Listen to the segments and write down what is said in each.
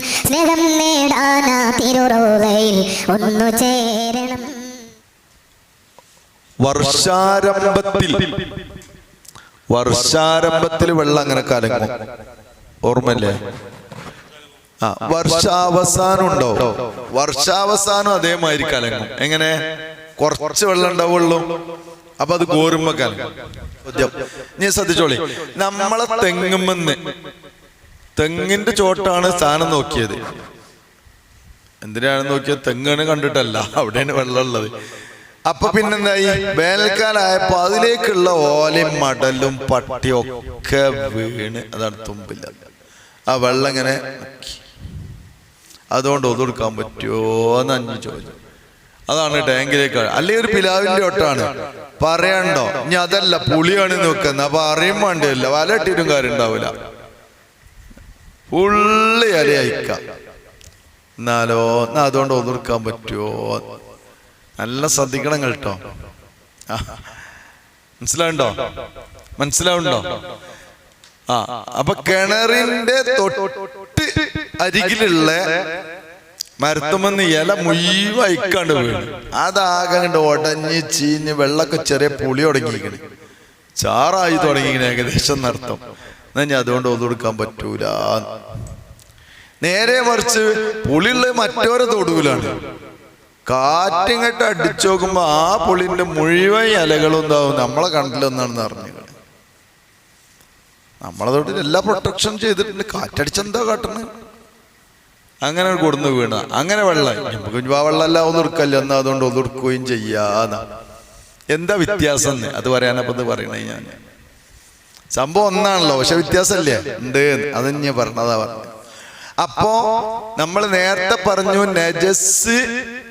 സ്നേഹം നേടാനാ തിരുറോളയിൽ ഒന്നു ചേരണം. വർഷാരംഭത്തിൽ വർഷാരംഭത്തിൽ വെള്ളം അങ്ങനെ കലങ്ങും. ഓർമ്മല്ലേ ആ വർഷാവസാനം ഉണ്ടോ വർഷാവസാനം അതേമാതിരി കലങ്ങും. എങ്ങനെ? കുറച്ച് വെള്ളം ഉണ്ടാവുള്ളൂ. അപ്പൊ അത് കോരുമ്പോ കലങ്ങും. ഞാൻ ശ്രദ്ധിച്ചോളി. നമ്മളെ തെങ്ങുമെന്ന്. തെങ്ങിന്റെ ചോട്ടാണ് സ്ഥാനം നോക്കിയത്. എന്തിനാണ് നോക്കിയത്? തെങ്ങാണ് കണ്ടിട്ടല്ല. അവിടെയാണ് വെള്ളം ഉള്ളത് അപ്പൊ പിന്നെന്തായി വേനൽക്കാലായപ്പോ അതിലേക്കുള്ള ഓലയും മടലും പട്ടിയും ഒക്കെ വീണ് അതാണ് തുമ്പില്ല ആ വെള്ളം ഇങ്ങനെ അതുകൊണ്ട് ഒതുക്കാൻ പറ്റുമോ എന്ന് അഞ്ഞു ചോദിച്ചു. അതാണ് ടാങ്കിലേക്ക് അല്ലെങ്കിൽ ഒരു പിലാവിന്റെ ഒട്ടാണ് പറയണ്ടോ? ഇനി അതല്ല പുളിയാണ് നോക്കുന്നത് അപ്പൊ അറിയും വേണ്ടിയല്ല വല ഇട്ടിട്ടും കാര്യം ഉണ്ടാവില്ല പുള്ളി അല അയക്കാം. എന്നാലോ എന്നാ അതുകൊണ്ട് ഒതിർക്കാൻ പറ്റുമോ നല്ല ശ്രദ്ധിക്കണം കേട്ടോ മനസ്സിലാവുണ്ടോ? മനസ്സിലാവുണ്ടോ? ആ അപ്പൊ കിണറിന്റെ തൊട്ട് അരികിലുള്ള മരത്തുമെന്ന് ഇല മുഴുവൻ അയക്കാണ്ട് വീണ്. അതാകെ കണ്ട് ഉടഞ്ഞ് ചീഞ്ഞ് വെള്ളമൊക്കെ ചെറിയ പുളി തുടങ്ങിയിരിക്കണ്. ചാറായി തുടങ്ങിയിരിക്കണ ഏകദേശം നടത്തം ഞാൻ അതുകൊണ്ട് ഒതുകൊടുക്കാൻ പറ്റൂല. നേരെ മറിച്ച് പുളിയുള്ള മറ്റോരെ തൊടുവിലാണ്. കാറ്റിങ്ങട്ട് അടിച്ചു നോക്കുമ്പോ ആ പുളിന്റെ മുഴുവൻ ഇലകളും എന്താവും നമ്മളെ കണ്ടില്ലെന്നാണെന്ന് അറിഞ്ഞത് നമ്മളെ തൊട്ടിൽ എല്ലാ പ്രൊട്ടക്ഷൻ ചെയ്തിട്ടുണ്ട്. കാറ്റടിച്ചെന്താ കാട്ടണ് അങ്ങനെ കൊടുന്ന് വീണ. അങ്ങനെ വെള്ളം. നമുക്ക് ആ വെള്ളമല്ല ഒന്നുടുക്കല്ല എന്നാ അതുകൊണ്ട് ഒന്നുടുക്കുകയും ചെയ്യാന്ന. എന്താ വ്യത്യാസം അത് പറയാനപ്പോ ഇത് പറയണേ ഞാൻ സംഭവം ഒന്നാണല്ലോ പക്ഷെ വ്യത്യാസമല്ലേ? ഉണ്ട് അത് ഞാൻ പറഞ്ഞതാ പറഞ്ഞത്. അപ്പോ നമ്മൾ നേരത്തെ പറഞ്ഞു നജസ്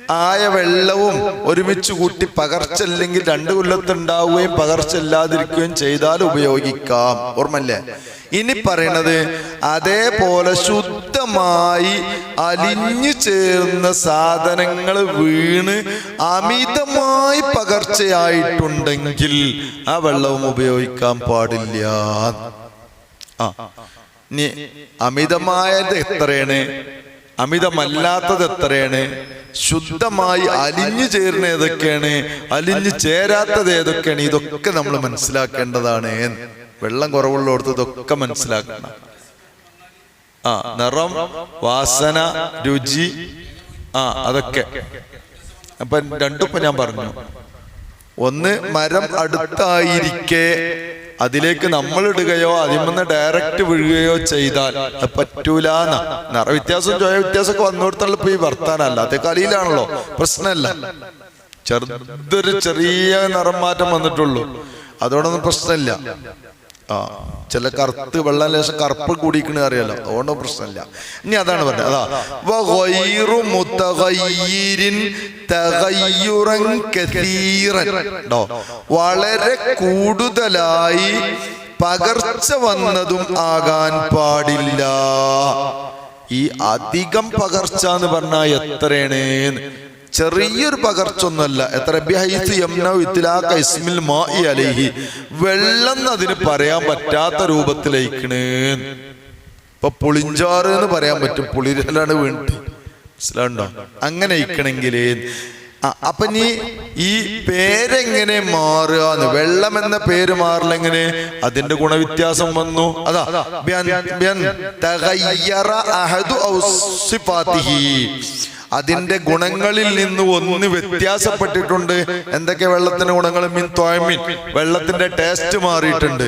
ആയ വെള്ളവും ഒരുമിച്ച് കൂട്ടി പകർച്ച അല്ലെങ്കിൽ രണ്ടു കൊല്ലത്തുണ്ടാവുകയും പകർച്ച ഇല്ലാതിരിക്കുകയും ചെയ്താൽ ഉപയോഗിക്കാം. ഓർമ്മല്ലേ ഇനി പറയണത് അതേപോലെ ശുദ്ധമായി അലിഞ്ഞു ചേർന്ന സാധനങ്ങൾ വീണ് അമിതമായി പകർച്ചയായിട്ടുണ്ടെങ്കിൽ ആ വെള്ളവും ഉപയോഗിക്കാൻ പാടില്ല. ആ ഇനി അമിതമായത് എത്രയാണ്? അമിതമല്ലാത്തത് എത്രയാണ്? ശുദ്ധമായി അലിഞ്ഞു ചേരുന്ന ഏതൊക്കെയാണ്? അലിഞ്ഞു ചേരാത്തത് ഏതൊക്കെയാണ്? ഇതൊക്കെ നമ്മൾ മനസ്സിലാക്കേണ്ടതാണ്. വെള്ളം കുറവുള്ളടത്ത് ഇതൊക്കെ മനസ്സിലാക്കണം. ആ നിറം വാസന രുചി ആ അതൊക്കെ. അപ്പൊ രണ്ടും ഞാൻ പറഞ്ഞു. ഒന്ന് മരം അടുത്തായിരിക്കെ അതിലേക്ക് നമ്മൾ ഇടുകയോ അതിൽ ഡയറക്റ്റ് വീഴുകയോ ചെയ്താൽ പറ്റൂലെന്ന. പറ്റൂല നിറ വ്യത്യാസം ചോയ വ്യത്യാസമൊക്കെ വന്നിടത്തുള്ള ഇപ്പൊ ഈ വർത്താനല്ല അത് കലിയിലാണല്ലോ പ്രശ്നമല്ല. ചെറുതൊരു ചെറിയ നിറം മാറ്റം വന്നിട്ടുള്ളൂ. അതോടൊന്നും പ്രശ്നമില്ല. ആ ചില കറുത്ത് വെള്ളം ലേശം കറുപ്പ് കൂടിക്കണ അറിയാലോ. അതുകൊണ്ട് പ്രശ്നമില്ല. ഇനി അതാണ് പറഞ്ഞത്. അതാ. വളരെ കൂടുതലായി പകർച്ച വന്നതും ആകാൻ പാടില്ല. ഈ അധികം പകർച്ച എന്ന് പറഞ്ഞാൽ എത്രയാണ് ചെറിയൊരു പകർച്ച ഒന്നുമല്ല എത്ര ബിഹൈസ് യംനൗ ഇത്ലാഖ ഇസ്മിൽ മാഇ അലൈഹി. വെള്ളം അതിന് പറയാൻ പറ്റാത്ത രൂപത്തിലേക്കണ്. ഇപ്പൊ പുളിഞ്ചാറ് എന്ന് പറയാൻ പറ്റും. പുളിരലാണ് വീണിട്ട് മനസ്സിലാണ്ടോ അങ്ങനെ ഇക്കണെങ്കിൽ ആ, അപ്പൊ നീ ഈ പേരെങ്ങനെ മാറുക വെള്ളം എന്ന പേര് മാറില്ലെങ്ങനെ അതിന്റെ ഗുണവ്യത്യാസം വന്നു. അതാ അഹദു. അതിന്റെ ഗുണങ്ങളിൽ നിന്ന് ഒന്ന് വ്യത്യാസപ്പെട്ടിട്ടുണ്ട്. എന്തൊക്കെ വെള്ളത്തിന്റെ ഗുണങ്ങൾ മീൻ തോയമിൻ വെള്ളത്തിന്റെ ടേസ്റ്റ് മാറിയിട്ടുണ്ട്.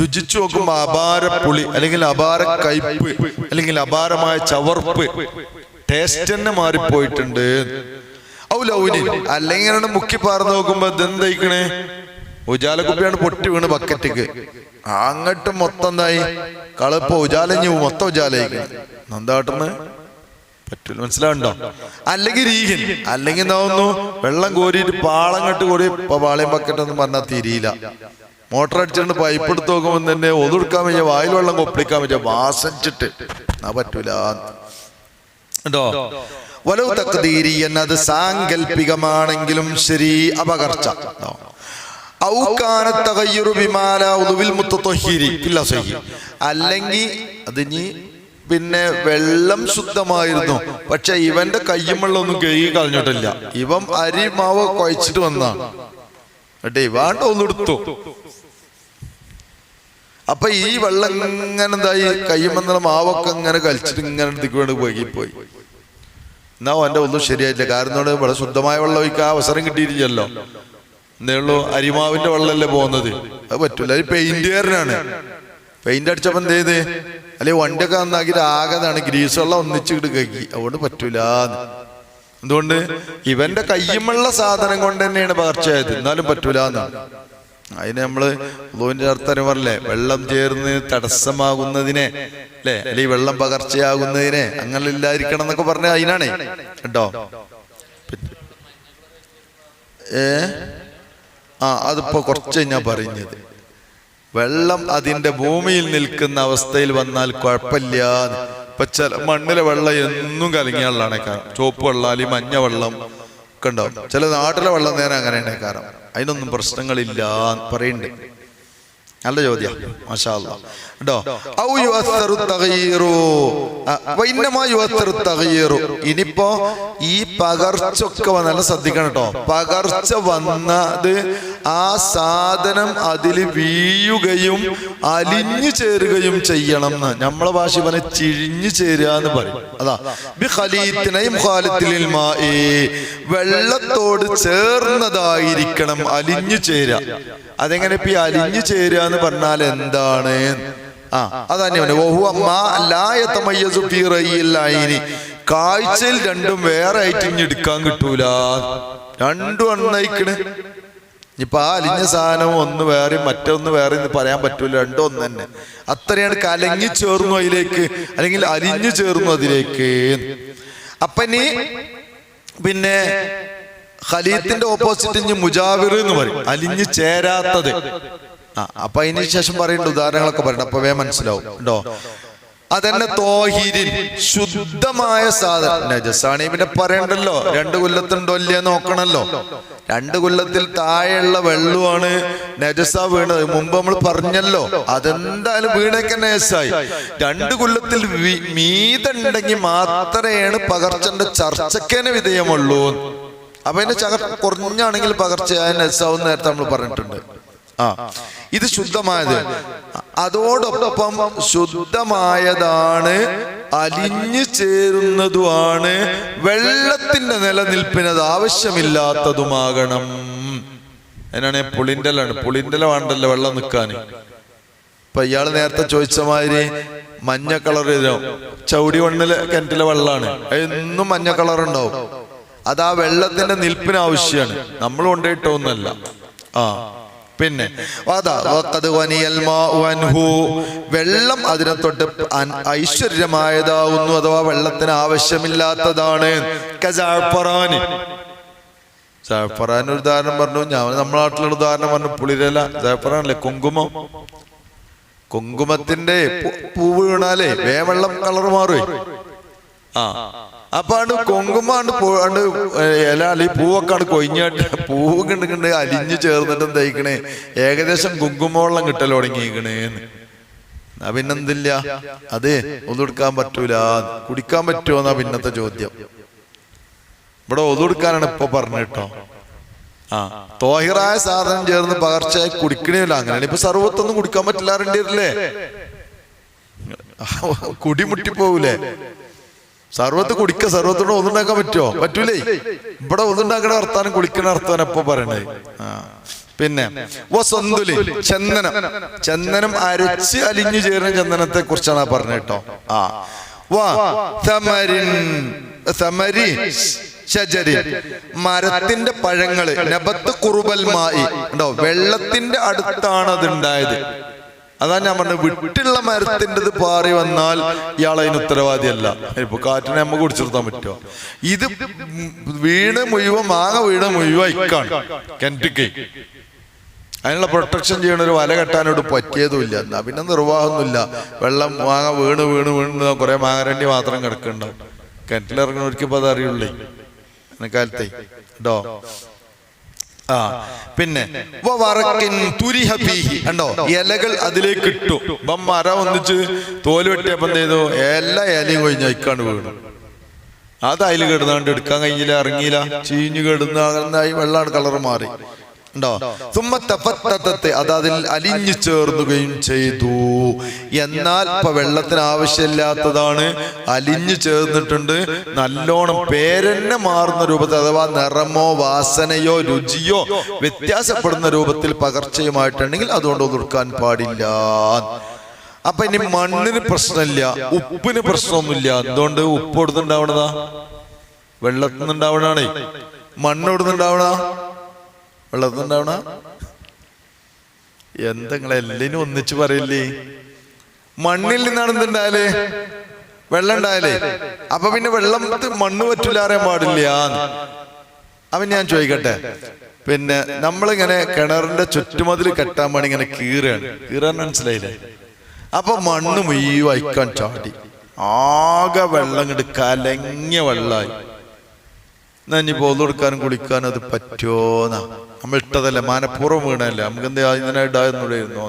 രുചിച്ചു നോക്കുമ്പോൾ അപാര പുളി അല്ലെങ്കിൽ അപാര കയ്പ് അല്ലെങ്കിൽ അപാരമായ ചവർപ്പ് ടേസ്റ്റ് തന്നെ മാറിപ്പോയിട്ടുണ്ട്. ഔ ലൗനി. അല്ലെങ്കിൽ മുക്കി പാർന്ന് നോക്കുമ്പോ ഇതെന്തയിക്കണേ ഉജാലക്കുപ്പിയാണ് പൊട്ടി വീണ് ബക്കറ്റിക്ക്. അങ്ങോട്ട് മൊത്തം എന്തായി? കളിപ്പോ ഉജാലഞ്ഞു മൊത്തം ഉജാലയിക്കണം എന്താട്ടെന്ന് പറ്റൂല മനസ്സിലാവുണ്ടോ അല്ലെങ്കിൽ രീഹൻ അല്ലെങ്കിൽ എന്താവുന്നു വെള്ളം കോരിയിട്ട് കെട്ട് കോരി പാളയം ബക്കറ്റ് എന്ന് പറഞ്ഞാൽ തിരിയില്ല. മോട്ടർ അടിച്ചിട്ട് പൈപ്പ് എടുത്ത് നോക്കുമ്പോൾ തന്നെ ഒതുക്കാൻ വയ്യ വായിൽ വെള്ളം കൊപ്പിളിക്കാൻ പറ്റിയ വാസിച്ചിട്ട് ആ പറ്റൂല. കേട്ടോ വലവ് തക്കതീരി എന്നത് സാങ്കല്പികമാണെങ്കിലും ശരി അപകർച്ച. ട്ടോ. ഔ കാനത്ത് തഗയ്യുറു ബിമാ ലാ ഉദുവിൽ മുത്തത്വഹീരി ഫിൽ അസഹി. അല്ലെങ്കിൽ അത് ഇനി പിന്നെ വെള്ളം ശുദ്ധമായിരുന്നു. പക്ഷെ ഇവന്റെ കയ്യും വെള്ളമൊന്നും കഴുകി കളഞ്ഞിട്ടില്ല. ഇവൻ അരി മാവ് കുഴച്ചിട്ട് വന്നാണ്. എന്നിട്ട് ഇവാണ്ട് ഒന്നെടുത്തു അപ്പൊ ഈ വെള്ളം ഇങ്ങനെ എന്തായി? കയ്യും വന്നുള്ള മാവൊക്കെ ഇങ്ങനെ കളിച്ചിട്ട് ഇങ്ങനെ എടുത്തേക്ക് വേണ്ടി പോയി പോയി. എന്നാ എന്റെ ഒന്നും ശരിയായില്ല കാരണം ഇവിടെ ശുദ്ധമായ വെള്ളം ഒഴിക്കാൻ അവസരം കിട്ടിയിരിക്കല്ലോ എന്തേ ഉള്ളൂ അരിമാവിന്റെ വെള്ളമല്ലേ പോകുന്നത്. അത് പറ്റൂല. അത് പെയിന്റുകാരനാണ് പെയിന്റ് അടിച്ചപ്പോ എന്ത് ചെയ്ത്? അല്ലെ വണ്ടിയൊക്കെ നന്നാക്കിയിട്ട് ആകെതാണ് ഗ്രീസ് വെള്ളം ഒന്നിച്ചിട്ട് കഴുകി. അതുകൊണ്ട് പറ്റൂല എന്തുകൊണ്ട്? ഇവന്റെ കയ്യുമുള്ള സാധനം കൊണ്ട് തന്നെയാണ് പകർച്ചയായത് എന്നാലും പറ്റൂല എന്നാണ് അതിന് നമ്മൾ ഉള്ളൂവിന്റെ അർത്ഥം പറഞ്ഞില്ലേ വെള്ളം ചേർന്ന് തടസ്സമാകുന്നതിനെ അല്ലെ? അല്ലെ ഈ വെള്ളം പകർച്ചയാകുന്നതിനെ അങ്ങനെ ഇല്ലാതിരിക്കണം എന്നൊക്കെ പറഞ്ഞ അതിനാണേ കേട്ടോ ഏ? ആ അതിപ്പോ കുറച്ച് ഞാൻ പറഞ്ഞത് വെള്ളം അതിന്റെ ഭൂമിയിൽ നിൽക്കുന്ന അവസ്ഥയിൽ വന്നാൽ കുഴപ്പമില്ല. ഇപ്പൊ ചില മണ്ണിലെ വെള്ളം എന്നും കലങ്ങിയ വെള്ളമാണ് കാരണം. ചുവപ്പ് വെള്ളം അല്ലെങ്കിൽ മഞ്ഞ വെള്ളം ഒക്കെ ഉണ്ടാവും. ചില നാട്ടിലെ വെള്ളം നേരം അങ്ങനെയാണ് കാരണം. അതിനൊന്നും പ്രശ്നങ്ങളില്ല പറയുന്നുണ്ട്. നല്ല ചോദ്യം. ഇനിയിപ്പോ ഈ പകർച്ച ഒക്കെ വന്ന- നല്ല ശ്രദ്ധിക്കണം കേട്ടോ പകർച്ച വന്നത് ആ സാധനം അതിൽ വീഴുകയും അലിഞ്ഞു ചേരുകയും ചെയ്യണം എന്ന് നമ്മളെ ഭാഷ പറഞ്ഞ ചിഴിഞ്ഞു ചേരുക എന്ന് പറയും. അതാ. വെള്ളത്തോട് ചേർന്നതായിരിക്കണം അലിഞ്ഞു ചേരുക അതെങ്ങനെ ഇപ്പൊ അലിഞ്ഞു ചേരുക എന്ന് പറഞ്ഞാൽ എന്താണ്? ആ അതന്നെ കാഴ്ചയിൽ രണ്ടും വേറെ ആയിട്ട് ഇനി എടുക്കാൻ കിട്ടൂല. രണ്ടും അണ്ണയിക്കണ് ഇപ്പൊ ആ അലിഞ്ഞ സാധനം ഒന്ന് വേറെ മറ്റൊന്ന് വേറെ എന്ന് പറയാൻ പറ്റൂല. രണ്ടും ഒന്ന് തന്നെ അത്രയാണ് കലങ്ങി ചേർന്നു അതിലേക്ക്. അല്ലെങ്കിൽ അലിഞ്ഞു ചേർന്നു അതിലേക്ക്. അപ്പനി പിന്നെ ഖലീത്തിന്റെ ഓപ്പോസിറ്റ് ഇനി മുജാവിർ എന്ന് പറയും. അലിഞ്ഞു ചേരാത്തത്. ആ അപ്പൊ അതിന് ശേഷം പറയേണ്ട ഉദാഹരണങ്ങളൊക്കെ പറയണ്ട. അപ്പൊ വേ മനസ്സിലാവും. ഉണ്ടോ? അതന്നെ തോഹിരിൻ ശുദ്ധമായ സാധനം നജസാണി പിന്നെ പറയണ്ടല്ലോ. രണ്ട് കൊല്ലത്തുണ്ടോ ഇല്ലേ നോക്കണല്ലോ. രണ്ട് കൊല്ലത്തിൽ താഴെയുള്ള വെള്ളമാണ് നജസ വീണത്. മുമ്പ് നമ്മൾ പറഞ്ഞല്ലോ. അതെന്തായാലും വീണൊക്കെ നജസായി. രണ്ട് കൊല്ലത്തിൽ മീതുണ്ടെങ്കിൽ മാത്രമേ പകർച്ചന്റെ ചർച്ചക്കേനെ വിധേയമുള്ളൂ അപ്പൊ അതിന്റെ ചക കുറഞ്ഞാണെങ്കിൽ പകർച്ചയായ നജസാവും നേരത്തെ നമ്മൾ പറഞ്ഞിട്ടുണ്ട്. ആ. ഇത് ശുദ്ധമായത്. അതോടൊപ്പം ശുദ്ധമായതാണ് അലിഞ്ഞു ചേരുന്നതുമാണ് വെള്ളത്തിന്റെ നിലനിൽപ്പിനത് ആവശ്യമില്ലാത്തതുമാകണം. അതിനാണ് പുളിന്റെലാണ് പുളിന്റെല വേണ്ടല്ലോ വെള്ളം നിൽക്കാൻ. ഇപ്പൊ ഇയാൾ നേരത്തെ ചോദിച്ച മാതിരി മഞ്ഞ കളർ ചൗടി മണ്ണിലെ കിണറ്റിലെ വെള്ളമാണ്. എന്നും മഞ്ഞ കളർ ഉണ്ടാവും അത് ആ വെള്ളത്തിന്റെ നിൽപ്പിന് ആവശ്യമാണ്. നമ്മൾ കൊണ്ടുപോയിട്ടൊന്നല്ല ആ പിന്നെ വെള്ളം അതിനെ തൊട്ട് ഐശ്വര്യമായതാവുന്നു അഥവാ വെള്ളത്തിന് ആവശ്യമില്ലാത്തതാണ്. കജാഴ്പറാന് ജാഫറാൻ ഒരു ഉദാഹരണം പറഞ്ഞു. ഞാൻ നമ്മുടെ നാട്ടിലുള്ള ഉദാഹരണം പറഞ്ഞു. പുളിരല ജാഫറാണല്ലേ കുങ്കുമം. കുങ്കുമത്തിന്റെ പൂ- വീണാലേ വേവെള്ളം കളർ മാറുവേ. ആ അപ്പൊ അത് കുങ്കുമാണ്ട് പോണ്ട് ഇല അല്ലെങ്കിൽ പൂവൊക്കെ കൊയിഞ്ഞാട്ട് പൂവ് കണ്ട് കണ്ട് അലിഞ്ഞു ചേർന്നിട്ടും തയ്ക്കണേ ഏകദേശം കുങ്കുമവെള്ളം കിട്ടൽ തുടങ്ങിയിരിക്കണേന്ന് എന്നാ. പിന്നെന്തില്ല? അതെ ഒന്നെടുക്കാൻ പറ്റൂല. കുടിക്കാൻ പറ്റുമോ എന്നാ പിന്നത്തെ ചോദ്യം. ഇവിടെ ഒതുകൊടുക്കാനാണ് ഇപ്പൊ പറഞ്ഞിട്ടോ ആ തോഹിറായ സാധനം ചേർന്ന് പകർച്ചയായി കുടിക്കണില്ല. അങ്ങനെയാണ് ഇപ്പൊ സർവത്തൊന്നും കുടിക്കാൻ പറ്റില്ലാറുണ്ടല്ലേ കുടി മുട്ടിപ്പോവൂലേ? സർവത്ത് കുടിക്ക സർവത്തോട് ഒന്നുണ്ടാക്കാൻ പറ്റുമോ? പറ്റൂലേ. ഇവിടെ ഒന്നുണ്ടാക്കണ വർത്താനം കുളിക്കണ വർത്താനം എപ്പോ പറയണേ. പിന്നെ വസന്തുലി ചന്ദനം. ചന്ദനം അരച്ച് അലിഞ്ഞു ചേരുന്ന ചന്ദനത്തെ കുറിച്ചാണ് പറഞ്ഞത് കേട്ടോ. ആ. വാ തമരിൻ തമരി ഷജരി മരത്തിന്റെ പഴങ്ങൾ നബത്ത് കുറുബൽ മായി ഉണ്ടോ വെള്ളത്തിന്റെ അടുത്താണ് അത് ഉണ്ടായത്. അതാ ഞാൻ പറഞ്ഞത് വിട്ടുള്ള മരത്തിന്റെത് പാറി വന്നാൽ ഇയാൾ അതിന് ഉത്തരവാദിയല്ല. ഇപ്പൊ കാറ്റിനെ നമുക്ക് കുടിച്ചിർത്താൻ പറ്റുമോ? ഇത് വീണ് മുഴുവൻ മാങ്ങ വീണ് മുഴുവൻ ഇക്കാണ്. കിണറ്റിക്ക് അതിനുള്ള പ്രൊട്ടക്ഷൻ ചെയ്യണ ഒരു വല കെട്ടാനോട് പറ്റിയതുമില്ല. എന്നാ പിന്നെ നിർവാഹമൊന്നുമില്ല. വെള്ളം മാങ്ങ വീണ് വീണ് വീണ് കുറെ മാങ്ങരണ്ടി മാത്രം കിടക്കുന്നുണ്ടാവും കിണറ്റിലിറങ്ങുന്നവർക്ക് ഇപ്പൊ അത് അറിയുള്ളേ കാലത്തെ കേട്ടോ പിന്നെ. കണ്ടോ? ഇലകൾ അതിലേക്ക് ഇട്ടു. ഇപ്പം മരം ഒന്നിച്ച് തോൽ വെട്ടിയപ്പോ ചെയ്തു? എല്ലാ ഇലയും കൊഴിഞ്ഞ് അയക്കാണ്ട് വീണു. അത് അതിൽ കിടന്നാണ്ട് എടുക്കാൻ കഴിഞ്ഞില്ല ഇറങ്ങിയില്ല. ചീഞ്ഞു കിടന്ന് വെള്ളാണ് കളർ മാറി. ഉണ്ടോ? അത് അതിൽ അലിഞ്ഞു ചേർന്നുകയും ചെയ്തു. എന്നാൽ ഇപ്പൊ വെള്ളത്തിന് ആവശ്യമില്ലാത്തതാണ്. അലിഞ്ഞു ചേർന്നിട്ടുണ്ട്. നല്ലോണം പേരെന്നെ മാറുന്ന രൂപത്തിൽ അഥവാ നിറമോ വാസനയോ രുചിയോ വ്യത്യാസപ്പെടുന്ന രൂപത്തിൽ പകർച്ചയുമായിട്ടുണ്ടെങ്കിൽ അതുകൊണ്ട് ഒതുക്കാൻ പാടില്ല. അപ്പൊ ഇനി മണ്ണിന് പ്രശ്നമില്ല. ഉപ്പിന് പ്രശ്നമൊന്നുമില്ല. എന്തുകൊണ്ട് ഉപ്പ് കൊടുത്തുണ്ടാവണതാ വെള്ളത്തിൽ നിന്നുണ്ടാവണേ മണ്ണ് കൊടുത്തുണ്ടാവണ വെള്ളത്തിൽ നിന്നുണ്ടാവണ എന്തെങ്കിലും എല്ലിനും ഒന്നിച്ചു പറയില്ലേ? മണ്ണിൽ നിന്നാണ് എന്തുണ്ടായാലേ വെള്ളം ഉണ്ടായാലേ അപ്പൊ പിന്നെ വെള്ളം മണ്ണ് പറ്റില്ല അറിയാൻ പാടില്ല. അവൻ ഞാൻ ചോദിക്കട്ടെ. പിന്നെ നമ്മളിങ്ങനെ കിണറിന്റെ ചുറ്റുമതിൽ കെട്ടാൻ വേണ്ടി ഇങ്ങനെ കീറുകയാണ് കീറാൻ മനസ്സിലായില്ലേ? അപ്പൊ മണ്ണ് മുഴുവൻ ചാടി. ആകെ വെള്ളം ഇങ്ങോട്ട് കലങ്ങിയ വെള്ളമായി. എന്നാ ഇനി പോന്നു കൊടുക്കാനും കുളിക്കാനും അത് പറ്റുമോന്നാ നമ്മൾ ഇട്ടതല്ലേ മാനപ്പൂർവം വീണല്ലേ നമുക്ക് എന്ത് ഇങ്ങനെ ഇടാന്നുള്ളായിരുന്നോ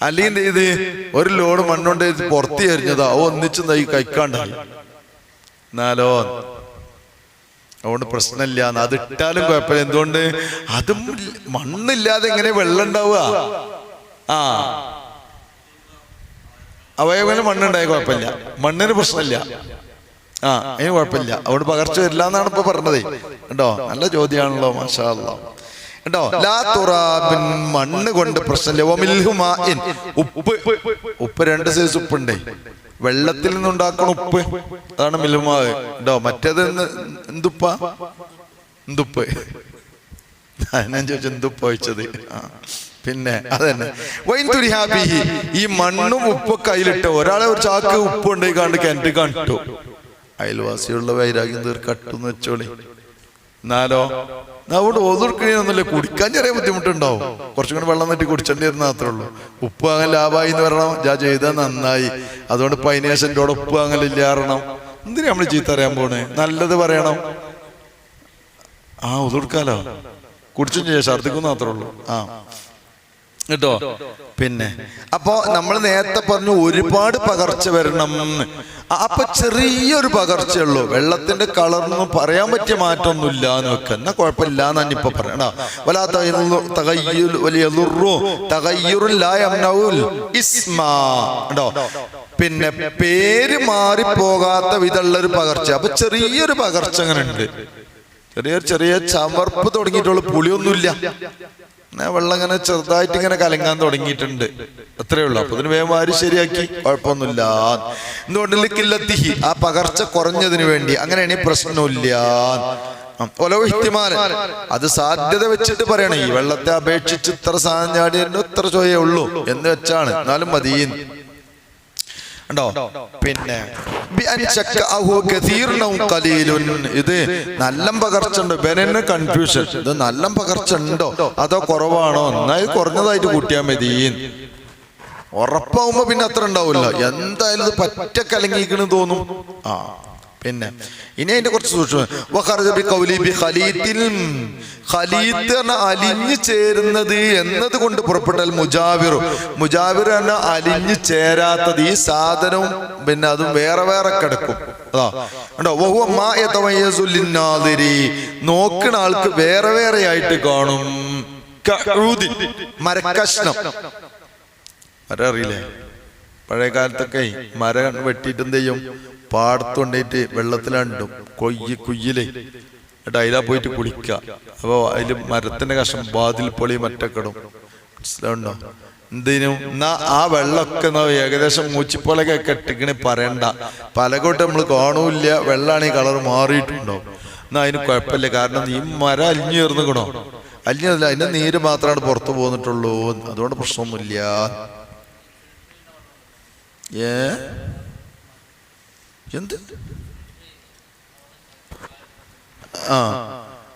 അല്ലെങ്കിൽ ഇത് ഒരു ലോഡ് മണ്ണുകൊണ്ട് പുറത്ത് എറിഞ്ഞതാ. ഓ ഒന്നിച്ച് നൈ കഴിക്കാണ്ടായി എന്നാലോ? അതുകൊണ്ട് പ്രശ്നമില്ല അത് ഇട്ടാലും കുഴപ്പമില്ല. എന്തുകൊണ്ട്? അതും മണ്ണില്ലാതെ എങ്ങനെ വെള്ളം ഉണ്ടാവുക? ആ. അവയവന് മണ്ണുണ്ടായ കുഴപ്പമില്ല. മണ്ണിന് പ്രശ്നമില്ല. ആ അതിന് കുഴപ്പമില്ല. അതുകൊണ്ട് പകർച്ച വരില്ല എന്നാണ് ഇപ്പൊ പറഞ്ഞത്. കേട്ടോ നല്ല ചോദ്യമാണല്ലോ മാഷാ മണ്ണ് കൊണ്ട് ഒമിൽഹുമാൻ ഉപ്പ്. ഉപ്പ് രണ്ട് സൈസ് ഉപ്പുണ്ടേ. വെള്ളത്തിൽ നിന്നുണ്ടാക്കണ ഉപ്പ്. അതാണ് മിൽഹുമാവ് കേട്ടോ മറ്റേത് എന്ത്- എന്തുപ്പ? എന്തുപ്പ്. ഞാൻ ചോദിച്ചു എന്തുപ്പ വെച്ചത് ആ പിന്നെ അതന്നെ. ഈ മണ്ണും ഉപ്പൊക്കെ കയ്യിലിട്ട് ഒരാളെ ഒരു ചാക്ക് ഉപ്പ് കൊണ്ടുപോയി കണ്ട് കണ്ടു. അയൽവാസിയുള്ള വൈരാഗ്യം തീർക്കട്ടെന്ന് വെച്ചോളി. എന്നാലോ? അവിടെ ഒതുക്കണൊന്നുമില്ല കുടിക്കാൻ ചെറിയ ബുദ്ധിമുട്ടുണ്ടാവും. കുറച്ചും കൂടി വെള്ളം തട്ടി കുടിച്ചേണ്ടി വരുന്ന മാത്രമേ ഉള്ളൂ. ഉപ്പ് അങ്ങ് ലാഭമായി എന്ന് പറയണം ഞാൻ ചെയ്താൽ നന്നായി. അതുകൊണ്ട് പൈനേശന്റെ കൂടെ ഉപ്പ് അങ്ങനെ ഇല്ലാറണം എന്തിനാ നമ്മൾ ചീത്ത അറിയാൻ പോണേ? നല്ലത് പറയണം. ആ ഒതുക്കാലോ കുടിച്ചും ചെയ്യാം. ഛർദിക്കും മാത്രമേ ഉള്ളൂ. ആ. കേട്ടോ? പിന്നെ. അപ്പോ നമ്മൾ നേരത്തെ പറഞ്ഞു ഒരുപാട് പകർച്ച വരണം. അപ്പൊ ചെറിയൊരു പകർച്ചയുള്ളൂ വെള്ളത്തിന്റെ കളറിനൊന്നും പറയാൻ പറ്റിയ മാറ്റമൊന്നുമില്ല എന്ന് വെക്ക എന്നാ കുഴപ്പമില്ല എന്നാണ് ഇപ്പൊ പറയണ. വലാ തഗയ്യുറു- വലിയ ഇസ്മാ. കേട്ടോ? പിന്നെ പേര് മാറിപ്പോകാത്ത വിധമുള്ള ഒരു പകർച്ച. അപ്പൊ ചെറിയൊരു പകർച്ച അങ്ങനെ ഉണ്ട് ചെറിയ ചെറിയ ചവർപ്പ് തുടങ്ങിയിട്ടുള്ള പുളിയൊന്നുമില്ല. വെള്ളം ഇങ്ങനെ ചെറുതായിട്ട് ഇങ്ങനെ കലങ്ങാൻ തുടങ്ങിയിട്ടുണ്ട്. അത്രേ ഉള്ളൂ. അപ്പൊ ഇതിന് വേഗം ആര് ശരിയാക്കി. കുഴപ്പമൊന്നുമില്ല. എന്തുകൊണ്ട് ലിക്കില്ലത്തിഹി ആ പകർച്ച കുറഞ്ഞതിന് വേണ്ടി. അങ്ങനെയാണെങ്കിൽ പ്രശ്നമില്ല. ഒലോ ഇഹ്തിമാലൻ അത് സാധ്യത വെച്ചിട്ട് പറയണേ. ഈ വെള്ളത്തെ അപേക്ഷിച്ച് ഇത്ര സാധനം ചാടിയതിന് ഇത്ര ചോയേ ഉള്ളൂ എന്ന് വെച്ചാണ്. എന്നാലും മതിയെന്ന് ഉണ്ടോ? പിന്നെ. ഇത് നല്ല പകർച്ച ഉണ്ട് ബെനന് കൺഫ്യൂഷൻ ഇത് നല്ല പകർച്ചുണ്ടോ അതോ കുറവാണോ? എന്നാൽ കുറഞ്ഞതായിട്ട് കൂട്ടിയാൽ മതി. ഉറപ്പാവുമ്പോ പിന്നെ അത്ര ഉണ്ടാവില്ല. എന്തായാലും ഇത് പറ്റ കലങ്ങിക്കണെന്ന് തോന്നും. ആ. പിന്നെ. ഇനി അതിന്റെ കുറച്ച് സൂക്ഷ്മം അലിഞ്ഞു ചേരുന്നത് എന്നത് കൊണ്ട് പുറപ്പെട്ടാൽ മുജാവിർ മുജാവിർ എന്ന അലിഞ്ഞു ചേരാത്തത് ഈ സാധനവും പിന്നെ അതും വേറെ വേറെ കിടക്കും. നോക്കണ ആൾക്ക് വേറെ വേറെ ആയിട്ട് കാണും. മരക്കഷ്ണം. മരം അറിയില്ലേ? പഴയ കാലത്തൊക്കെ മരം വെട്ടിയിട്ട് എന്ത് ചെയ്യും? പാടത്ത് വെള്ളത്തിലാണ്ടും കൊയ്യ് കുയ്യിൽ. എന്നിട്ട് അതിലാ പോയിട്ട് കുളിക്ക. അപ്പൊ അതിൽ മരത്തിന്റെ കഷ്ണം വാതിൽ പൊളി മറ്റക്കെടും മനസ്സിലാവുണ്ടോ? എന്തിനും? എന്നാ ആ വെള്ളമൊക്കെ ഏകദേശം മൂച്ചിപ്പോലൊക്കെ കെട്ടിക്കണി പറയണ്ട. പലകോട്ട് നമ്മൾ കാണൂല്ല. ഈ കളർ മാറിയിട്ടുണ്ടോ? എന്നാ അതിന് കുഴപ്പമില്ല. കാരണം ഈ മരം അലിഞ്ഞു ചേർന്നിക്കണോ അലിഞ്ഞതല്ല അതിന്റെ നീര് മാത്രമാണ് പുറത്തു പോന്നിട്ടുള്ളൂ. അതുകൊണ്ട് പ്രശ്നമൊന്നുമില്ല. ഏ? എന്ത്? ആ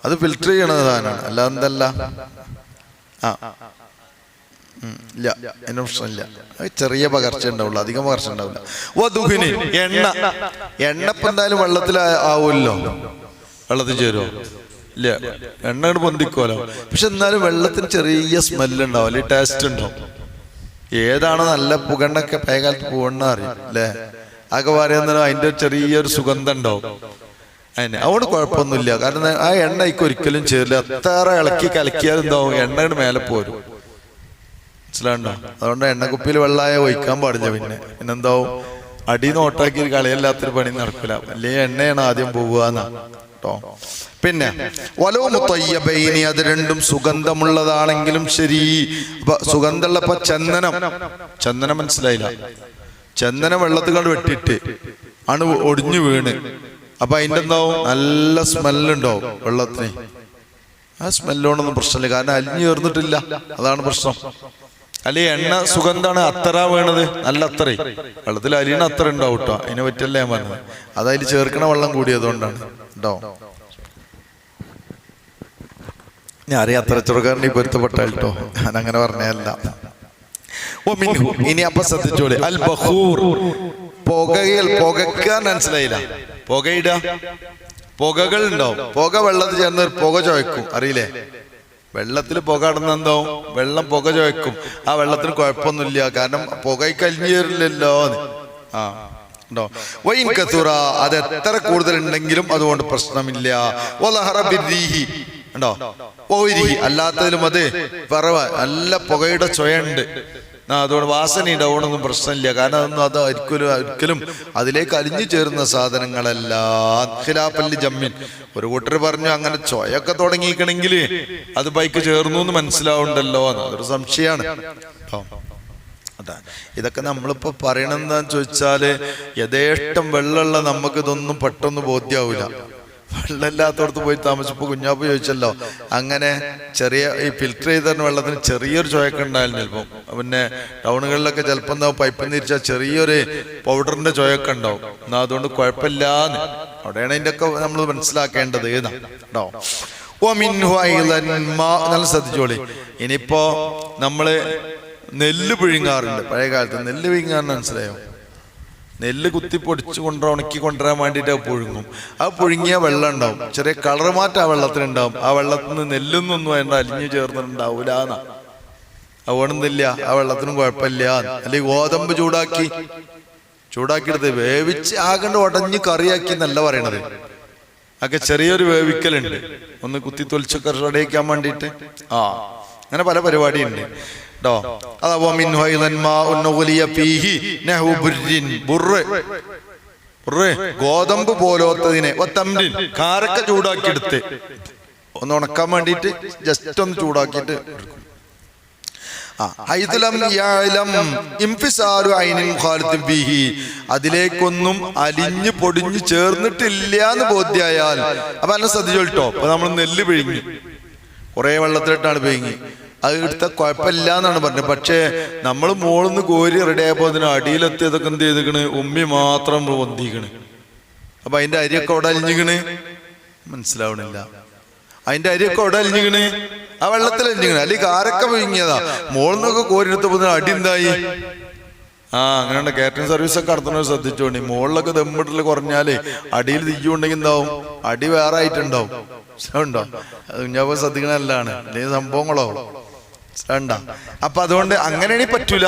അത് ഫിൽറ്റർ ചെയ്യണ സാധനമാണ്. അല്ല എന്തല്ല? ആ. ഇല്ല. എന്നെ പ്രശ്നമില്ല. ചെറിയ പകർച്ച ഉണ്ടാവുള്ളൂ. അധികം പകർച്ച ഉണ്ടാവില്ല. വധുവിന് എണ്ണ. എണ്ണ എന്തായാലും വെള്ളത്തിൽ ആവുമല്ലോ? വെള്ളത്തിൽ ചേരുമോ ഇല്ല. എണ്ണ പൊന്തിക്കോലോ പക്ഷെ എന്നാലും വെള്ളത്തിന് ചെറിയ സ്മെല്ല് ഉണ്ടാവും. അല്ലെങ്കിൽ ടേസ്റ്റ് ഉണ്ടാവും. ഏതാണ് നല്ല പുകണ്ണൊക്കെ പഴയകാലത്ത് പുകണ്ണ അറിയാം. അല്ലേ? അതൊക്കെ പറയുന്നത് അതിന്റെ ചെറിയൊരു സുഗന്ധം ഉണ്ടാവും അതിന് അതുകൊണ്ട് കുഴപ്പമൊന്നുമില്ല. കാരണം ആ എണ്ണ ഇക്ക് ഒരിക്കലും ചേരില്ല. എത്ര ഇളക്കി കലക്കിയാലും എന്താവും? എണ്ണയുടെ മേലെ പോരും. മനസ്സിലാണ്ടോ അതുകൊണ്ട് എണ്ണക്കുപ്പിയിൽ വെള്ളമായ ഒഴിക്കാൻ പാടില്ല പിന്നെ. പിന്നെന്താവും അടി നോട്ടാക്കി കളിയല്ലാത്തൊരു പണി നടക്കില്ല. വലിയ എണ്ണയാണ് ആദ്യം പോവുക കേട്ടോ പിന്നെ വലോ മുത്തയ്യബൈനി അത് രണ്ടും സുഗന്ധമുള്ളതാണെങ്കിലും ശരി. സുഗന്ധമുള്ളപ്പോ ചന്ദനം. ചന്ദനം മനസ്സിലായില്ല. ചന്ദനം വെള്ളത്തിൽ വെട്ടിട്ട് ആണ് ഒടിഞ്ഞു വീണ്. അപ്പൊ അതിന്റെ എന്താവും നല്ല സ്മെല്ലുണ്ടാവും വെള്ളത്തിന്. ആ സ്മെല്ലോണൊന്നും പ്രശ്നമില്ല. കാരണം അലിഞ്ഞു ചേർന്നിട്ടില്ല. അതാണ് പ്രശ്നം. അല്ലെ എണ്ണ സുഗന്ധാണ് അത്തറ വീണത്. നല്ല അത്രേ വെള്ളത്തിൽ അലിയണ അത്ര ഉണ്ടാവും കേട്ടോ അതിനെ പറ്റിയല്ല ഞാൻ പറഞ്ഞത്. അതതിൽ ചേർക്കണ വെള്ളം കൂടിയതുകൊണ്ടാണ് കേട്ടോ ഞാൻ അറിയാം അത്ര ചെറുക്കാരന്റെ പൊരുത്തപ്പെട്ടോ കേട്ടോ ഞാൻ അങ്ങനെ പറഞ്ഞല്ല ഇനി അപ്പൊ ശ്രദ്ധിച്ചോളി. അൽ ബഹൂർ. പുകയിൽ പുകക്കാൻ മനസ്സിലായില്ല. പുകയിട പുകകൾ ഉണ്ടാവും. പുക വെള്ളത്തിൽ ചേർന്ന് പുക ചോയ്ക്കും അറിയില്ലേ? വെള്ളത്തിൽ പുക ഇടുന്നെന്താവും വെള്ളം പുക ചോയ്ക്കും ആ വെള്ളത്തിന് കുഴപ്പമൊന്നുമില്ല. കാരണം പുകയ്ക്ക് കഴിഞ്ഞില്ലല്ലോ ആ വൈൻ കത്തുറ അത് എത്ര കൂടുതൽ ഉണ്ടെങ്കിലും അതുകൊണ്ട് പ്രശ്നമില്ല. ഉണ്ടോ? അല്ലാത്തതിലും അത് പറവ നല്ല പുകയുടെ ചുയുണ്ട് അതുകൊണ്ട് വാസന ഉണ്ടാവണമെന്നും പ്രശ്നമില്ല. കാരണം അതൊന്നും അത് ഒരിക്കലും ഒരിക്കലും അതിലേക്ക് അലിഞ്ഞു ചേരുന്ന സാധനങ്ങളല്ല. ഖിലാഫല്ലി ജമ്മിൻ. ഒരു കൂട്ടർ പറഞ്ഞു അങ്ങനെ ചൊയൊക്കെ തുടങ്ങിക്കണമെങ്കിൽ അത് ബൈക്ക് ചേർന്നു എന്ന് മനസ്സിലാവുണ്ടല്ലോ അതൊരു സംശയമാണ്. ഇതൊക്കെ നമ്മളിപ്പോ പറയണെന്താന്ന് ചോദിച്ചാൽ യഥേഷ്ടം വെള്ളമുള്ള നമുക്ക് ഇതൊന്നും പെട്ടെന്ന് ബോധ്യാവൂല. വെള്ളമില്ലാത്തടത്ത് പോയി താമസിച്ചപ്പോൾ കുഞ്ഞാപ്പ് ചോദിച്ചല്ലോ. അങ്ങനെ ചെറിയ ഈ ഫിൽറ്റർ ചെയ്ത വെള്ളത്തിന് ചെറിയൊരു ചുഴക്കം ഉണ്ടായിരുന്നു ചിലപ്പം. പിന്നെ ടൗണുകളിലൊക്കെ ചിലപ്പോൾ എന്താ നിന്ന് തിരിച്ചാൽ ചെറിയൊരു പൗഡറിന്റെ ചുഴക്കം ഉണ്ടാവും. എന്നാ അതുകൊണ്ട് കുഴപ്പമില്ലാന്ന്. അവിടെയാണ് അതിന്റെ ഒക്കെ നമ്മൾ മനസ്സിലാക്കേണ്ടത് കേട്ടോ? നല്ല ശ്രദ്ധിച്ചോളി. ഇനിയിപ്പോ നമ്മൾ നെല്ല് പിഴുങ്ങാറുണ്ട്. പഴയ കാലത്ത് നെല്ല് പിഴുങ്ങാറിന് മനസ്സിലായോ? നെല്ല് കുത്തി പൊടിച്ചു കൊണ്ടുവരാൻ ഉണക്കി കൊണ്ടുവരാൻ വേണ്ടിയിട്ട് പുഴുങ്ങും. ആ പുഴുങ്ങിയ വെള്ളം ഉണ്ടാവും. ചെറിയ കളർ മാറ്റം ആ വെള്ളത്തിനുണ്ടാവും. ആ വെള്ളത്തിൽ നിന്ന് നെല്ലൊന്നും വേണ്ട അലിഞ്ഞു ചേർന്നിട്ടുണ്ടാവൂല എന്നാ. അതുകൊണ്ടൊന്നില്ല ആ വെള്ളത്തിനും കുഴപ്പമില്ല അല്ലെങ്കിൽ ഗോതമ്പ് ചൂടാക്കി. ചൂടാക്കിയെടുത്ത് വേവിച്ച് ആകണ്ട് ഉടഞ്ഞ് കറിയാക്കി എന്നല്ല പറയണത്. ഒക്കെ ചെറിയൊരു വേവിക്കലുണ്ട്. ഒന്ന് കുത്തി തൊലിച്ചൊക്കെ റെഡിയാക്കാൻ വേണ്ടിയിട്ട്. ആ അങ്ങനെ പല പരിപാടിയുണ്ട്. കേട്ടോ ഗോതമ്പ് പോലോത്തതിനെ. കാരക്ക ചൂടാക്കി ചൂടാക്കിയെടുത്ത്. ഒന്ന് ഉണക്കാൻ വേണ്ടിയിട്ട് ജസ്റ്റ് ഒന്ന് ഫീഹി. അതിലേക്കൊന്നും അലിഞ്ഞ് പൊടിഞ്ഞ് ചേർന്നിട്ടില്ല എന്ന് ബോധ്യായാൽ അപ്പൊ എന്നെ ശ്രദ്ധിച്ചോട്ടോ അപ്പൊ നമ്മൾ നെല്ല് പിഴിഞ്ഞു. കുറെ വെള്ളത്തിലിട്ടാണ് പിഴുങ്ങി അത് എടുത്ത കുഴപ്പമില്ല എന്നാണ് പറഞ്ഞത്. പക്ഷേ നമ്മൾ മോളിന്ന് കോരി റെഡി ആയപ്പോൾ അതിന് അടിയിലെത്തിയതൊക്കെ എന്ത് ചെയ്തിക്കണ് ഉമ്മി മാത്രം പൊന്തിക്കണ് അപ്പൊ അതിന്റെ അരിയൊക്കെ അവിടെ അലിഞ്ഞിക്കണ് മനസ്സിലാവണില്ല. അതിന്റെ അരിയൊക്കെ അവിടെ അലിഞ്ഞിക്കണ് ആ വെള്ളത്തിൽ അലിഞ്ഞിക്കണ് അല്ലെങ്കിൽ കാരൊക്കെ വിഴുങ്ങിയതാ. മോളിന്നൊക്കെ കോരിയെടുത്തപ്പോ ഇതിന് അടി എന്തായി? ആ അങ്ങനെയുണ്ട് കാറ്ററിംഗ് സർവീസ് ഒക്കെ നടത്തുന്നവർ ശ്രദ്ധിച്ചോണ്ടി. മുകളിലൊക്കെ ദമ്മിട്ടിൽ കുറഞ്ഞാലേ അടിയിൽ തിരിച്ചുണ്ടെങ്കിൽ എന്താവും? അടി വേറെ ആയിട്ടുണ്ടാവും. ഉണ്ടോ അത് ഞാൻ ശ്രദ്ധിക്കണല്ലാണ് അല്ലെങ്കിൽ സംഭവങ്ങളോ? ഉണ്ടോ അപ്പൊ അതുകൊണ്ട് അങ്ങനെയാണെങ്കിൽ പറ്റൂല.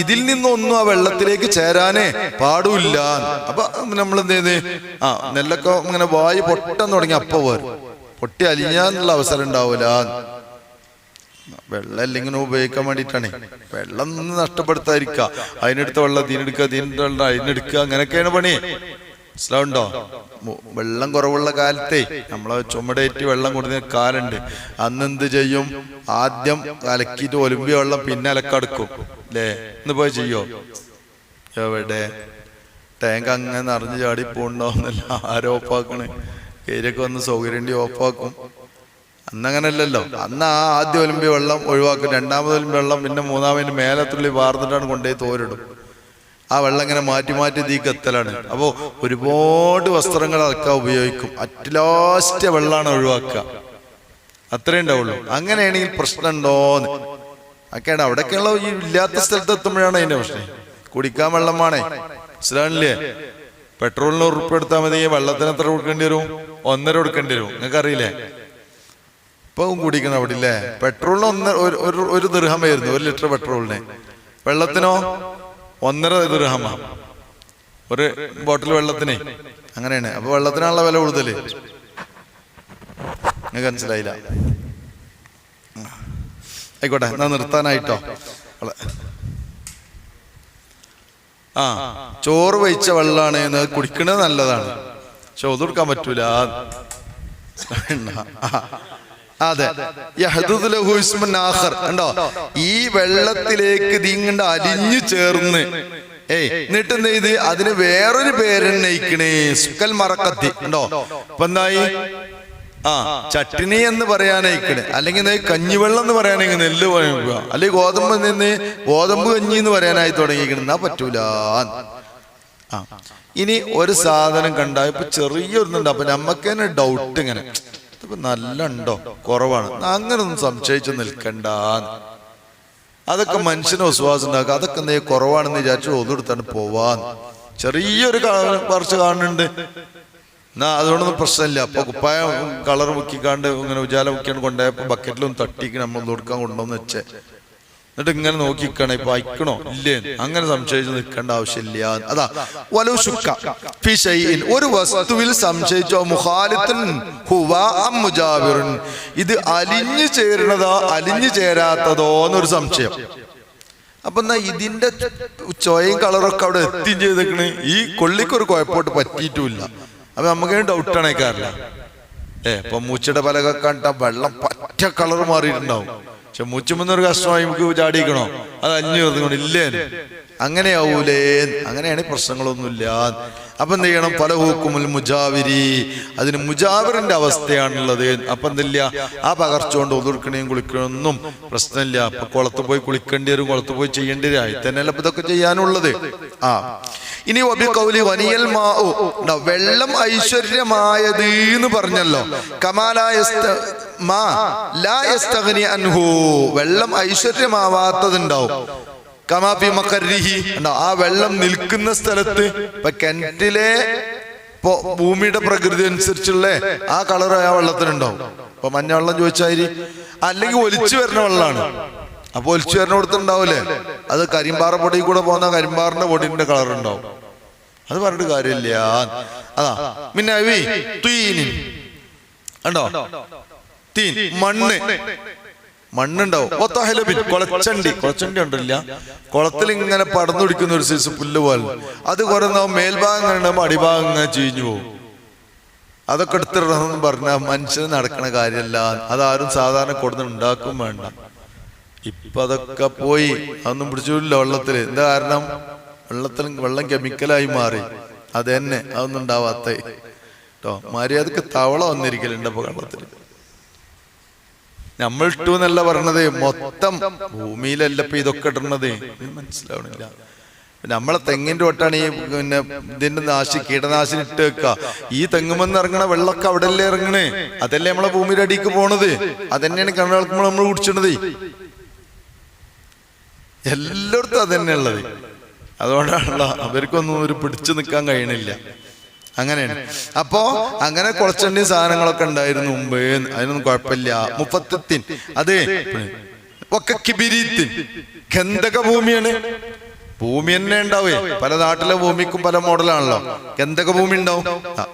ഇതിൽ നിന്നൊന്നും ആ വെള്ളത്തിലേക്ക് ചേരാനേ പാടില്ല അപ്പൊ നമ്മൾ എന്ത് ചെയ്ത് ആ നെല്ലൊക്കെ ഇങ്ങനെ വായു പൊട്ടം തുടങ്ങി. അപ്പൊ പോരും പൊട്ടി അലിഞ്ഞാന്നുള്ള അവസരം ഉണ്ടാവൂല. വെള്ളം ഇങ്ങനെ ഉപയോഗിക്കാൻ വേണ്ടിയിട്ടാണ്. വെള്ളം നഷ്ടപ്പെടുത്താതിരിക്ക അതിനെടുത്ത വെള്ളം അതിനെടുക്കുക ഇതിനെടുത്ത വെള്ളം അതിനെടുക്കുക. അങ്ങനെയൊക്കെയാണ് പണി. മനസ്സിലാവുണ്ടോ വെള്ളം കുറവുള്ള കാലത്തെ നമ്മളെ ചുമടേറ്റ് വെള്ളം കൊടുക്കുന്ന കാലുണ്ട്. അന്ന് എന്ത് ചെയ്യും? ആദ്യം അലക്കിയിട്ട് ഒലുമ്പിയ വെള്ളം പിന്നെ അലക്കടക്കും. അല്ലേ ഇന്ന് പോയി ചെയ്യോ? എവിടെ? ടാങ്ക് അങ്ങനെ നിറഞ്ഞു ചാടി പോണ്ടാവുന്നില്ല ആരോ ഓഫാക്കണ് കയറിയൊക്കെ വന്ന് സൗകര്യം ഓഫാക്കും അന്ന് അങ്ങനല്ലല്ലോ അന്ന് ആ ആദ്യം ഒലുമ്പി വെള്ളം ഒഴിവാക്കും. രണ്ടാമത് ഒലുമ്പി വെള്ളം പിന്നെ മൂന്നാമതിന് മേലെ തുള്ളി വാർന്നിട്ടാണ് കൊണ്ടുപോയി തോരിടും. ആ വെള്ളം ഇങ്ങനെ മാറ്റി മാറ്റി തീ കത്തലാണ്. അപ്പോൾ ഒരുപാട് വസ്ത്രങ്ങൾ അതൊക്കെ ഉപയോഗിക്കും. അറ്റ് ലാസ്റ്റ് വെള്ളമാണ് ഒഴിവാക്കുക. അത്രേ ഉണ്ടാവുള്ളൂ. അങ്ങനെയാണെങ്കിൽ പ്രശ്നം ഉണ്ടോന്ന് ഒക്കെയാണ് അവിടെയൊക്കെയുള്ള ഈ ഇല്ലാത്ത സ്ഥലത്ത് എത്തുമ്പോഴാണ് അതിന്റെ പ്രശ്നം. കുടിക്കാൻ വെള്ളം വേണേ. മനസ്സിലാണില്ലേ പെട്രോളിന് ഉറുപ്പ് എടുത്താൽ മതി. വെള്ളത്തിന് എത്ര കൊടുക്കേണ്ടി വരും? ഒന്നര കൊടുക്കേണ്ടി വരും. നിങ്ങൾക്ക് അറിയില്ലേ? ഇപ്പം കുടിക്കണം അവിടെ ഇല്ലേ പെട്രോളിന് ഒന്ന് ഒരു ഒരു ദൃഹമായിരുന്നു ഒരു ലിറ്റർ പെട്രോളിന്. വെള്ളത്തിനോ? ഒന്നര ദിർഹമാ ഒരു ബോട്ടിൽ വെള്ളത്തിന്. അങ്ങനെയാണ്. അപ്പൊ വെള്ളത്തിനാണല്ലോ വില കൂടുതൽ. നിങ്ങൾക്ക് മനസ്സിലായില്ല. ആയിക്കോട്ടെ എന്നാ നിർത്താനായിട്ടോ? ആ ചോറ് വഹിച്ച വെള്ളമാണ് കുടിക്കണത് നല്ലതാണ്. പക്ഷെ ഒതുക്കാൻ പറ്റൂല. അതെ. കണ്ടോ? ഈ വെള്ളത്തിലേക്ക് ഇതിങ്ങണ്ട് അലിഞ്ഞു ചേർന്ന്. ഏയ് എന്നിട്ട് എന്ത് ചെയ്ത് അതിന് വേറൊരു പേരെണ്ണയിക്കണേ സുക്കൽ മറക്കത്തി. ഉണ്ടോ ഇപ്പൊ എന്തായി? ആ ചട്ടിനി എന്ന് പറയാനായിക്കണേ അല്ലെങ്കിൽ കഞ്ഞിവെള്ളം എന്ന് പറയാനെങ്കിൽ നെല്ല് പറയുക അല്ലെങ്കിൽ ഗോതമ്പ് നിന്ന് ഗോതമ്പ് കഞ്ഞി എന്ന് പറയാനായി തുടങ്ങിയിരിക്കണം. എന്നാ പറ്റൂല. ആ ഇനി ഒരു സാധനം കണ്ടാ. ഇപ്പൊ ചെറിയൊരുന്നുണ്ട് അപ്പൊ നമ്മക്ക് തന്നെ ഡൗട്ട് ഇങ്ങനെ. ഇതിപ്പോ നല്ല ഉണ്ടോ കുറവാണ്. അങ്ങനെ ഒന്നും സംശയിച്ചു നിൽക്കണ്ട. അതൊക്കെ മനുഷ്യന് വിശ്വാസം ഉണ്ടാക്കുക അതൊക്കെ നീ കുറവാണെന്ന് വിചാരിച്ചു ഒന്നെടുത്താണ് പോവാൻ ചെറിയൊരു കുറച്ച് കാണുന്നുണ്ട്. എന്നാ അതുകൊണ്ടൊന്നും പ്രശ്നമില്ല. അപ്പൊ കുപ്പായ കളർ മുക്കിക്കാണ്ട് ഇങ്ങനെ ഉജാല മുക്കിയാണ് കൊണ്ടുപോയപ്പോ ബക്കറ്റിലൊന്നും തട്ടിക്ക് നമ്മൾ കൊടുക്കാൻ കൊണ്ടുവന്ന് വെച്ചേ. എന്നിട്ട് ഇങ്ങനെ നോക്കിക്കണേ ഇപ്പൊ അയക്കണോ? ഇല്ലേ അങ്ങനെ സംശയിച്ച് നിൽക്കേണ്ട ആവശ്യമില്ല. അതാ വലു ശുക്ക. ഒരു വസ്തുവിൽ സംശയിച്ചോ മുഖാലിത്തുൻ ഹുവ ഇത് അലിഞ്ഞു ചേരുന്നതോ അലിഞ്ഞു ചേരാത്തതോ എന്നൊരു സംശയം. അപ്പൊ എന്നാ ഇതിന്റെ ചോയും കളറൊക്കെ അവിടെ എത്തിയും ചെയ്തേക്കണ് ഈ കൊള്ളിക്കൊരു കുഴപ്പമായിട്ട് പറ്റിയിട്ടുമില്ല അപ്പൊ നമുക്ക് ഡൗട്ടാണ് കാറില്ല ഏ ഇപ്പൊ മൂച്ചയുടെ പലക കണ്ട വെള്ളം പറ്റ കളർ മാറിയിട്ടുണ്ടാവും. പക്ഷെ മൂച്ചുമെന്നൊരു കഷ്ടമായി നമുക്ക് ചാടിക്കണോ അത് അഞ്ഞു ഇല്ലേ? അങ്ങനെയാവൂലേ? അങ്ങനെയാണ് പ്രശ്നങ്ങളൊന്നുമില്ല. അപ്പൊ എന്ത് ചെയ്യണം? പല ഹൂക്കുമുൽ മുജാവിരി. അതിന് മുജാവിറിന്റെ അവസ്ഥയാണുള്ളത്. അപ്പൊ എന്തില്ല ആ പകർച്ച കൊണ്ട് ഒതുർക്കണേയും കുളിക്കണമെന്നും പ്രശ്നമില്ല. അപ്പൊ കുളത്ത് പോയി കുളിക്കേണ്ടി വരും കുളത്ത് പോയി ചെയ്യേണ്ടി വരും. ആയി തന്നെയല്ല ഇപ്പൊ ഇതൊക്കെ ചെയ്യാനുള്ളത്? ആ. ഇനി ഒബി കൗലി വനിയൽ മാ വെള്ളം ഐശ്വര്യമായത് എന്ന് പറഞ്ഞല്ലോ. കമാലായ മാ ലാ അൻഹു. വെള്ളം ഐശ്വര്യമാവാത്തതുണ്ടാവും. കമാപി മക്കരിഹി ഉണ്ടോ ആ വെള്ളം നിൽക്കുന്ന സ്ഥലത്ത് ഇപ്പൊ കിണറ്റിലെ ഇപ്പൊ ഭൂമിയുടെ പ്രകൃതി അനുസരിച്ചുള്ള ആ കളർ ആ വെള്ളത്തിനുണ്ടാവും. ഇപ്പൊ മഞ്ഞ വെള്ളം ചോദിച്ചാരി അല്ലെങ്കിൽ ഒലിച്ചു വരുന്ന വെള്ളമാണ്. അപ്പൊ ഒലിച്ചു വരുന്ന കൊടുത്തുണ്ടാവൂലേ അത് കരിമ്പാറ പൊടി കൂടെ പോകുന്ന കരിമ്പാറിന്റെ പൊടിന്റെ കളർ ഉണ്ടാവും അത് പറഞ്ഞിട്ട് കാര്യമില്ല. അതാ പിന്നെ തീൻ മണ്ണ്. മണ്ണുണ്ടാവും. കൊളച്ചണ്ടി. കൊളച്ചണ്ടി ഉണ്ടല്ല. കുളത്തിൽ ഇങ്ങനെ പടന്നു പിടിക്കുന്ന ഒരു സൈസ് പുല്ല് പോലെ അത് കുറെ മേൽഭാഗം കണ്ടുമ്പോ അടിഭാഗം ഇങ്ങനെ ചീഞ്ഞു പോകും. അതൊക്കെ എടുത്തിടണമെന്ന് പറഞ്ഞാൽ മനുഷ്യന് നടക്കണ കാര്യമല്ല. അതാരും സാധാരണ കൊടുത്ത് ഉണ്ടാക്കും വേണ്ട. ഇപ്പൊ അതൊക്കെ പോയി. അതൊന്നും പിടിച്ചില്ല വെള്ളത്തിൽ എന്താ കാരണം? വെള്ളത്തിൽ വെള്ളം കെമിക്കലായി മാറി. അത് തന്നെ. അതൊന്നും ഉണ്ടാവാത്ത. കേട്ടോ മര്യാദയ്ക്ക് തവള വന്നിരിക്കലുണ്ട് അപ്പൊ വെള്ളത്തിൽ. നമ്മൾ ഇട്ടു എന്നല്ല പറഞ്ഞത്. മൊത്തം ഭൂമിയിലല്ല ഇപ്പൊ ഇതൊക്കെ ഇടണത്? മനസ്സിലാവണില്ല. നമ്മളെ തെങ്ങിന്റെ ഒട്ടാണ് ഈ പിന്നെ ഇതിന്റെ നാശി കീടനാശിനി ഇട്ട് വെക്ക. ഈ തെങ്ങുമെന്ന് ഇറങ്ങണ വെള്ളമൊക്കെ അവിടെ അല്ലേ ഇറങ്ങണേ? അതല്ലേ നമ്മളെ ഭൂമിയുടെ അടിക്ക് പോണത്? അതന്നെയാണ് കണ്ണുകൾക്കുമ്പോൾ നമ്മൾ കുടിച്ചണത്. എല്ലായിടത്തും അത് തന്നെ ഉള്ളത്. അതുകൊണ്ടാണല്ലോ അവർക്കൊന്നും ഒരു പിടിച്ചു നിൽക്കാൻ കഴിയണില്ല. അങ്ങനെയാണ്. അപ്പോ അങ്ങനെ കുളച്ചണ്ടി സാധനങ്ങളൊക്കെ ഉണ്ടായിരുന്നു മുമ്പ്. അതിനൊന്നും കുഴപ്പമില്ല. മുപ്പത്തത്തിൻ അതെ ഒക്കെ കിബിരീത്തിൻ. ഗന്ധക ഭൂമിയാണ്. ഭൂമി തന്നെ ഉണ്ടാവേ. പല നാട്ടിലെ ഭൂമിക്കും പല മോഡലാണല്ലോ. ഗന്ധക ഭൂമി ഉണ്ടാവും.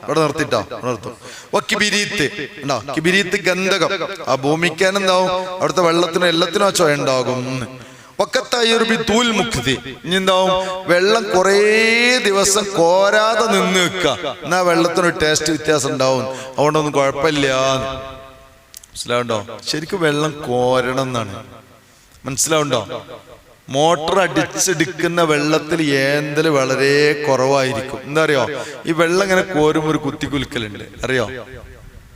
ഇവിടെ നിർത്തിട്ടോ. നിർത്തും. ഓ കിബിരീത്ത്. ഉണ്ടോ? കിബിരീത്ത് ഗന്ധകം ആ ഭൂമിക്കാൻ എന്താവും? അവിടുത്തെ വെള്ളത്തിനും എല്ലാത്തിനും ചൊയ ഉണ്ടാകും. ഒക്കത്തയ്യൊരു തൂൽ മുക്തി ഇനി വെള്ളം കുറേ ദിവസം കോരാതെ നിന്ന് നിൽക്കുക. എന്നാ വെള്ളത്തിനൊരു ടേസ്റ്റ് വ്യത്യാസം ഉണ്ടാവും. അതുകൊണ്ടൊന്നും കുഴപ്പമില്ല. മനസ്സിലാവുണ്ടോ? ശരിക്കും വെള്ളം കോരണം എന്നാണ്. മനസ്സിലാവുണ്ടോ? മോട്ടർ അടിച്ചെടുക്കുന്ന വെള്ളത്തിൽ ഏന്തൽ വളരെ കുറവായിരിക്കും. എന്താ അറിയോ? ഈ വെള്ളം ഇങ്ങനെ കോരുമ്പോൾ ഒരു കുത്തിക്കുലുക്കലുണ്ട്. അറിയോ?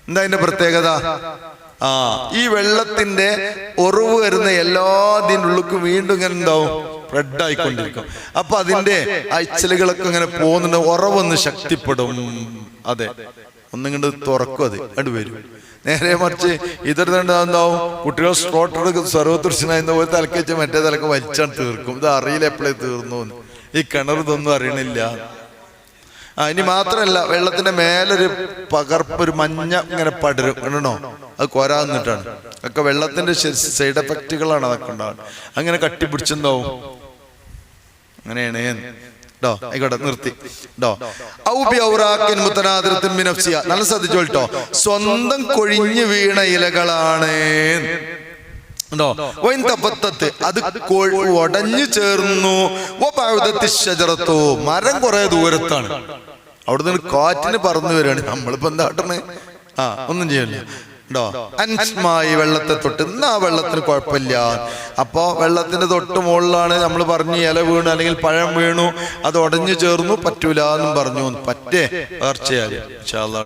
എന്താ അതിന്റെ പ്രത്യേകത? ആ ഈ വെള്ളത്തിന്റെ ഉറവ് വരുന്ന എല്ലാതിന്റെ ഉള്ളിക്കും വീണ്ടും ഇങ്ങനെ ഉണ്ടാവും റെഡ് ആയിക്കൊണ്ടിരിക്കും. അപ്പൊ അതിന്റെ അയച്ചലുകളൊക്കെ ഇങ്ങനെ പോകുന്നുണ്ട്. ഉറവൊന്ന് ശക്തിപ്പെടും. അതെ. ഒന്നിങ്ങോട്ട് തുറക്കും അത്. അങ്ങോട്ട് വരും. നേരെ മറിച്ച് ഇതൊരു എന്താവും കുട്ടികൾ സ്ട്രോട്ടർ സർവതൃഷ്ണ പോലെ തലക്ക് വെച്ച് മറ്റേ തലക്ക് വലിച്ചാണ് തീർക്കും. ഇത് അറിയില്ല എപ്പോഴേ തീർന്നു ഈ കിണർ ഇതൊന്നും അറിയണില്ല. ഇനി മാത്രമല്ല വെള്ളത്തിന്റെ മേലൊരു പകർപ്പ് ഒരു മഞ്ഞ ഇങ്ങനെ പടരും. കണ്ടോ? അത് കൊരാന്നിട്ടാണ് ഒക്കെ വെള്ളത്തിന്റെ സൈഡ് എഫക്റ്റുകളാണ് അതൊക്കെ ഉണ്ടാവുന്നത്. അങ്ങനെ കട്ടിപ്പിടിച്ചെന്താവും? അങ്ങനെയാണ്. ട്ടോ ആയിക്കോട്ടെ നിർത്തി. ട്ടോ. നല്ല ശ്രദ്ധിച്ചോട്ടോ സ്വന്തം കൊഴിഞ്ഞു വീണ ഇലകളാണ്. ണ്ടോ അത് ഒടഞ്ഞു ചേർന്നു. മരം കുറെ ദൂരത്താണ്. അവിടെ നിന്ന് കാറ്റിന് പറന്നു വരികയാണ്. നമ്മളിപ്പോ എന്താ കാട്ടണേ ആ ഒന്നും ചെയ്യല്ല ണ്ടോ? അൻസ്മായി വെള്ളത്തെ തൊട്ട് ഇന്ന് ആ വെള്ളത്തിന് കുഴപ്പമില്ല. അപ്പോൾ വെള്ളത്തിന്റെ തൊട്ട് മുകളിലാണ് നമ്മൾ പറഞ്ഞു ഇല വീണു അല്ലെങ്കിൽ പഴം വീണു അത് ഉടഞ്ഞു ചേർന്നു പറ്റൂല എന്നും പറഞ്ഞു. പറ്റേ തീർച്ചയായും